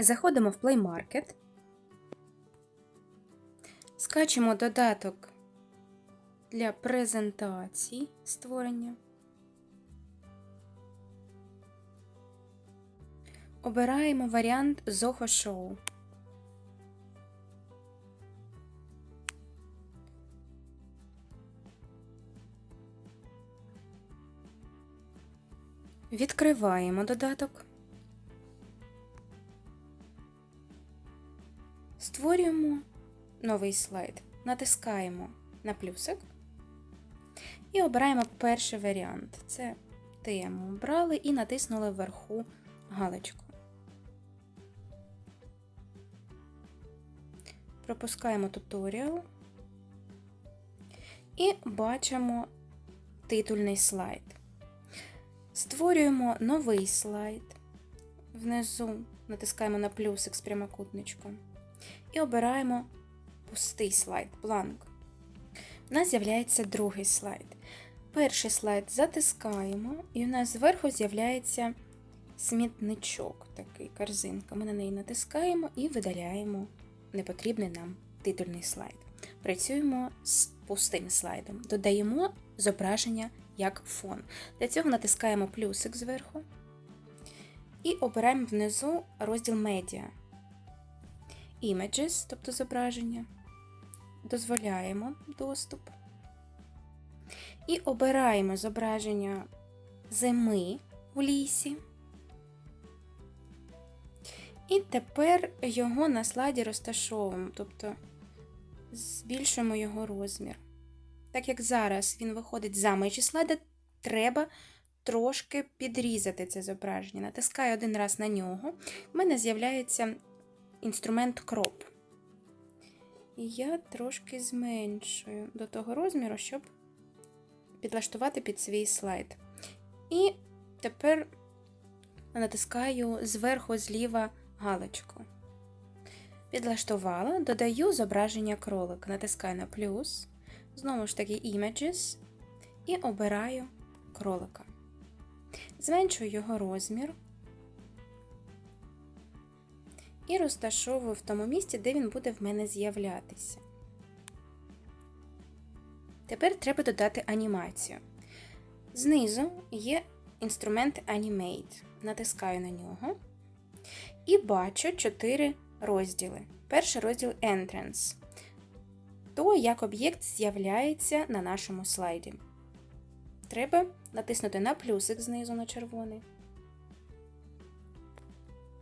Заходимо в Play Market, скачемо додаток для презентацій створення. Обираємо варіант Zoho Show. Відкриваємо додаток. Створюємо новий слайд. Натискаємо на плюсик і обираємо перший варіант. Це тему обрали і натиснули вверху галочку. Пропускаємо туторіал і бачимо титульний слайд. Створюємо новий слайд. Внизу натискаємо на плюсик з прямокутничком і обираємо пустий слайд, бланк. У нас з'являється другий слайд. Перший слайд затискаємо, і у нас зверху з'являється смітничок, такий корзинка. Ми на неї натискаємо і видаляємо непотрібний нам титульний слайд. Працюємо з пустим слайдом. Додаємо зображення як фон. Для цього натискаємо плюсик зверху і обираємо внизу розділ Media. Images, тобто зображення. Дозволяємо доступ. І обираємо зображення зими у лісі. І тепер його на слайді розташовуємо, тобто збільшуємо його розмір. Так як зараз він виходить за межі слайда, треба трошки підрізати це зображення. Натискаю один раз на нього, в мене з'являється інструмент Crop. І я трошки зменшую до того розміру, щоб підлаштувати під свій слайд. І тепер натискаю зверху зліва галочку. Підлаштувала, додаю зображення кролика. Натискаю на плюс, знову ж таки Images і обираю кролика. Зменшую його розмір і розташовую в тому місці, де він буде в мене з'являтися. Тепер треба додати анімацію. Знизу є інструмент Animate. Натискаю на нього і бачу 4 розділи. Перший розділ Entrance. То, як об'єкт з'являється на нашому слайді. Треба натиснути на плюсик знизу на червоний.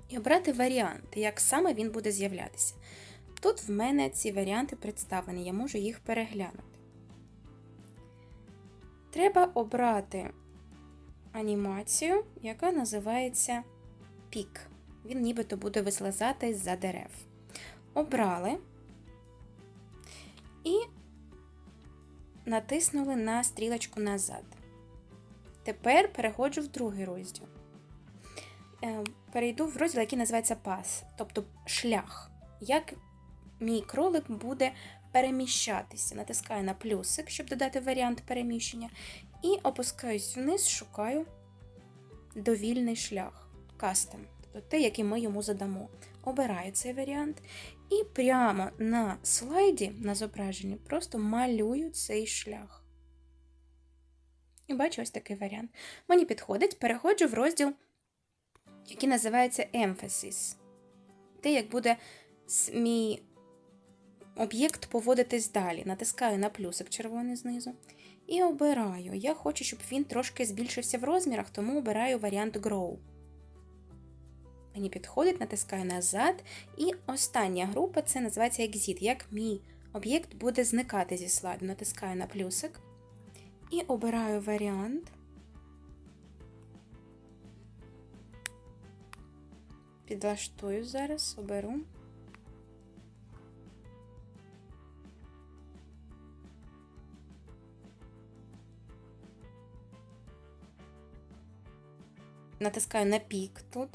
І обрати варіант, як саме він буде з'являтися. Тут в мене ці варіанти представлені, я можу їх переглянути. Треба обрати анімацію, яка називається пік. Він нібито буде вислизати з-за дерев. Обрали і натиснули на стрілочку назад. Тепер переходжу в другий розділ. Е, Перейду в розділ, який називається пас, тобто шлях. Як мій кролик буде переміщатися. Натискаю на плюсик, щоб додати варіант переміщення. І опускаюсь вниз, шукаю довільний шлях. Кастом, тобто те, який ми йому задамо. Обираю цей варіант. І прямо на слайді, на зображенні, просто малюю цей шлях. І бачу ось такий варіант. Мені підходить, переходжу в розділ, який називається Emphasis. Те, як буде мій об'єкт поводитись далі. Натискаю на плюсик червоний знизу. І обираю. Я хочу, щоб він трошки збільшився в розмірах, тому обираю варіант Grow. Мені підходить, натискаю назад. І остання група це називається Exit. Як мій об'єкт буде зникати зі слайду. Натискаю на плюсик. І обираю варіант. Підлаштую зараз, оберу. Натискаю на пік тут.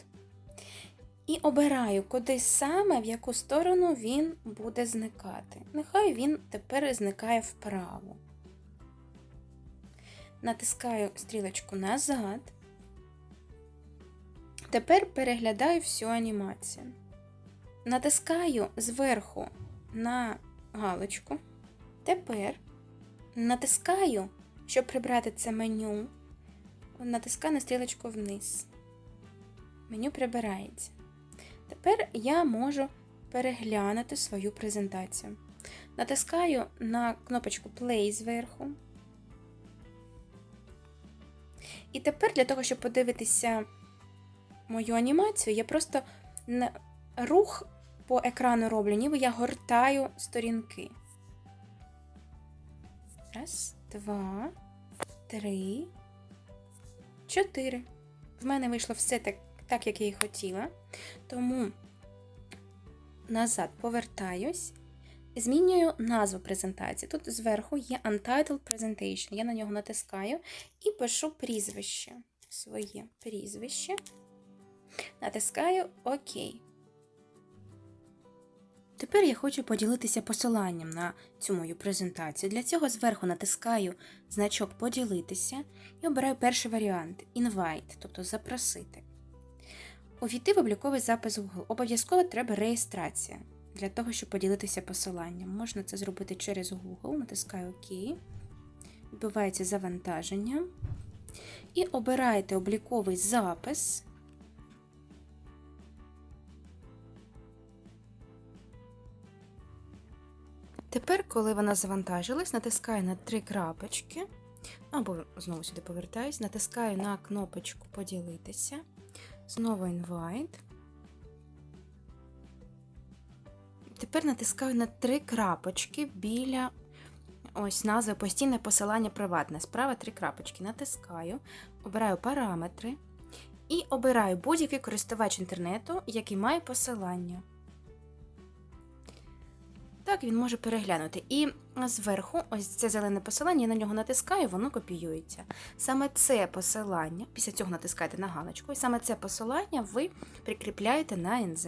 І обираю, куди саме, в яку сторону він буде зникати. Нехай він тепер зникає вправо. Натискаю стрілочку назад. Тепер переглядаю всю анімацію. натискаю зверху на галочку. Тепер натискаю, щоб прибрати це меню, натискаю на стрілочку вниз. Меню прибирається. Тепер я можу переглянути свою презентацію. Натискаю на кнопочку Play зверху. І тепер для того, щоб подивитися мою анімацію, я просто рух по екрану роблю, ніби я гортаю сторінки. Раз, два, три, чотири. В мене вийшло все так, так як я і хотіла. Тому назад повертаюсь, змінюю назву презентації. Тут зверху є Untitled Presentation. Я на нього натискаю і пишу прізвище. Своє прізвище. Натискаю ОК. Тепер я хочу поділитися посиланням на цю мою презентацію. Для цього зверху натискаю значок Поділитися і обираю перший варіант Invite, тобто запросити. Увійти в обліковий запис Google. Обов'язково треба реєстрація для того, щоб поділитися посиланням. Можна це зробити через Google, натискаю ОК, відбувається завантаження. І обираєте обліковий запис. Тепер, коли вона завантажилась, натискаю на три крапочки, або знову сюди повертаюсь, натискаю на кнопочку Поділитися, знову Invite. Тепер натискаю на три крапочки біля ось назви постійне посилання приватне. Справа три крапочки. Натискаю, обираю параметри і обираю будь-який користувач інтернету, який має посилання. Так, він може переглянути. І зверху, ось це зелене посилання, я на нього натискаю, воно копіюється. Саме це посилання, після цього натискаєте на галочку, і саме це посилання ви прикріпляєте на НЗ.